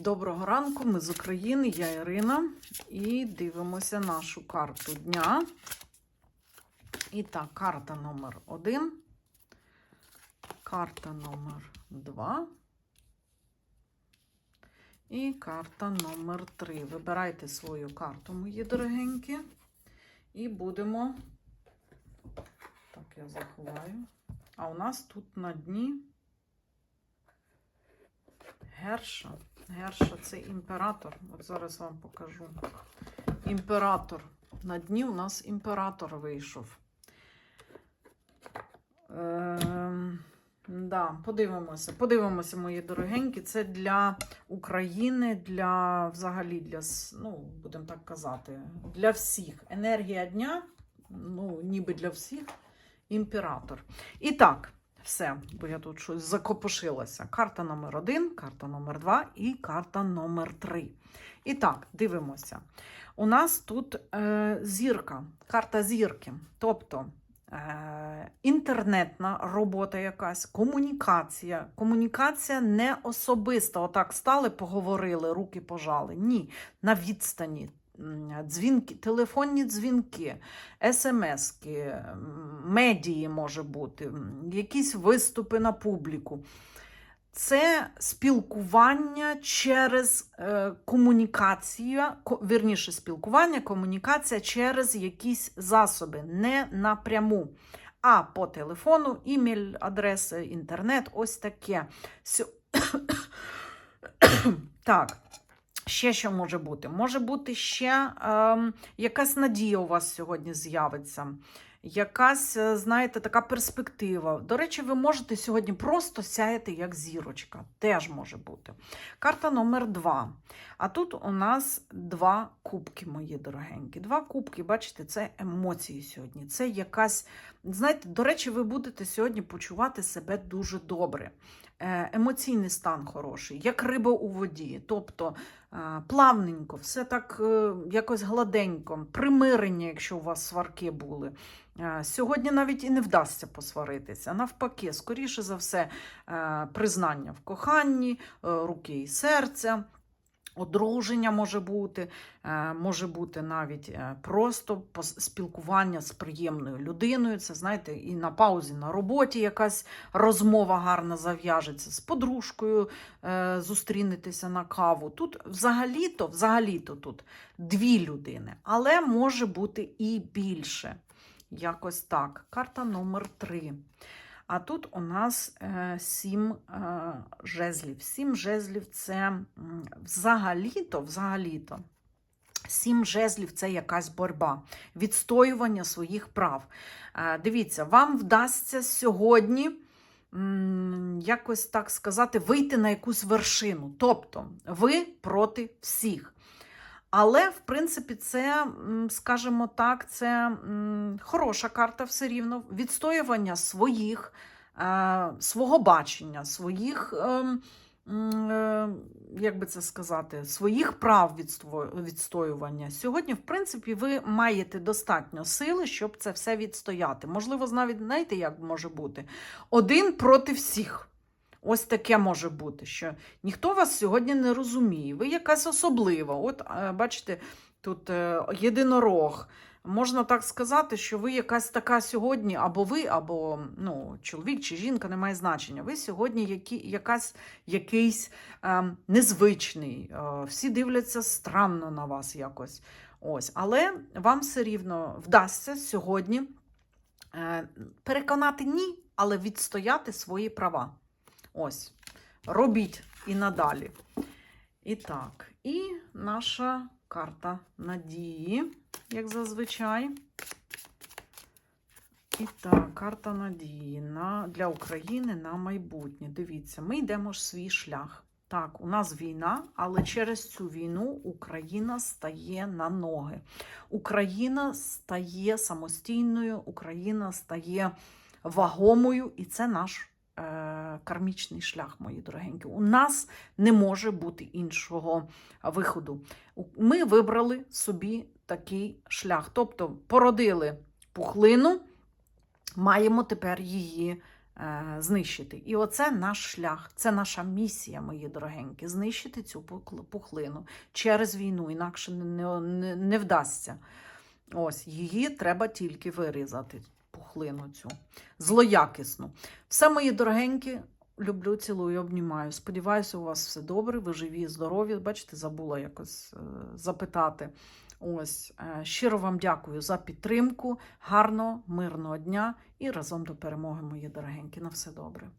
Доброго ранку, ми з України, я Ірина, і дивимося нашу карту дня. І так, карта номер один, карта номер два і карта номер три. Вибирайте свою карту, мої дорогенькі, і будемо. Так, я заховаю. А у нас тут на дні Герша. Герша це імператор. От зараз вам покажу. Імператор. На дні у нас імператор вийшов. Ем, да, подивимося. Подивимося, мої дорогенькі. Це для України, для взагалі для, ну, будемо так казати, для всіх. Енергія дня, ну, ніби для всіх. Імператор. І так, все, бо я тут щось закопошилася. Карта номер один, карта номер два і карта номер три. І так, дивимося. У нас тут е, зірка, карта зірки. Тобто е, інтернетна робота якась, комунікація. Комунікація не особиста. Отак стали, поговорили, руки пожали. Ні, на відстані. Дзвінки, телефонні дзвінки, смски, медії може бути, якісь виступи на публіку. Це спілкування через е, комунікацію, ко- вірніше, спілкування, комунікація через якісь засоби, не напряму, а по телефону, імейль, адреси, інтернет, ось таке. Сьо- так. Ще що може бути? Може бути ще ем, якась надія у вас сьогодні з'явиться. Якась, е, знаєте, така перспектива. До речі, ви можете сьогодні просто сяяти як зірочка. Теж може бути. Карта номер два. А тут у нас два кубки, мої дорогенькі. Два кубки, бачите, це емоції сьогодні. Це якась, знаєте, до речі, ви будете сьогодні почувати себе дуже добре. Е, Емоційний стан хороший, як риба у воді. Тобто е, плавненько, все так е, якось гладенько, примирення, якщо у вас сварки були. Сьогодні навіть і не вдасться посваритися. Навпаки, скоріше за все, признання в коханні, руки і серця. Одруження може бути, е, може бути навіть е, просто спілкування з приємною людиною. Це знаєте, і на паузі на роботі якась розмова гарна зав'яжеться з подружкою, е, зустрінетеся на каву. Тут взагалі-то, взагалі-то тут дві людини, але може бути і більше. Якось так. Карта номер три. А тут у нас е, сім е, жезлів. Сім жезлів це взагалі-то, взагалі-то. Сім жезлів це якась боротьба, відстоювання своїх прав. Е, дивіться, вам вдасться сьогодні, якось так сказати, вийти на якусь вершину. Тобто ви проти всіх. Але, в принципі, це, скажімо так, це хороша карта все рівно. Відстоювання своїх, е, свого бачення, своїх, ем, е, як би це сказати, своїх прав відстоювання. Сьогодні, в принципі, ви маєте достатньо сили, щоб це все відстояти. Можливо, навіть знаєте, як може бути? Один проти всіх. Ось таке може бути, що ніхто вас сьогодні не розуміє. Ви якась особлива. От, е, бачите, тут е, єдинорог. Можна так сказати, що ви якась така сьогодні, або ви, або ну, чоловік чи жінка, не має значення. Ви сьогодні які, якась, якийсь е, незвичний. Е, всі дивляться странно на вас якось. Ось. Але вам все рівно вдасться сьогодні е, переконати ні, але відстояти свої права. Ось, робіть і надалі. І так, і наша карта надії, як зазвичай. І так, карта надії на, для України на майбутнє. Дивіться, ми йдемо ж свій шлях. Так, у нас війна, але через цю війну Україна стає на ноги. Україна стає самостійною, Україна стає вагомою, і це наш кармічний шлях, мої дорогенькі. У нас не може бути іншого виходу. Ми вибрали собі такий шлях. Тобто породили пухлину, маємо тепер її е, знищити. І оце наш шлях, це наша місія, мої дорогенькі, знищити цю пухлину через війну, інакше не, не, не вдасться. Ось її треба тільки вирізати, пухлину цю злоякісну. Все, мої дорогенькі, люблю, цілую, обнімаю. Сподіваюся, у вас все добре, ви живі, здорові. Бачите, забула якось е, запитати. Ось е, щиро вам дякую за підтримку. Гарного, мирного дня і разом до перемоги, мої дорогенькі. На все добре.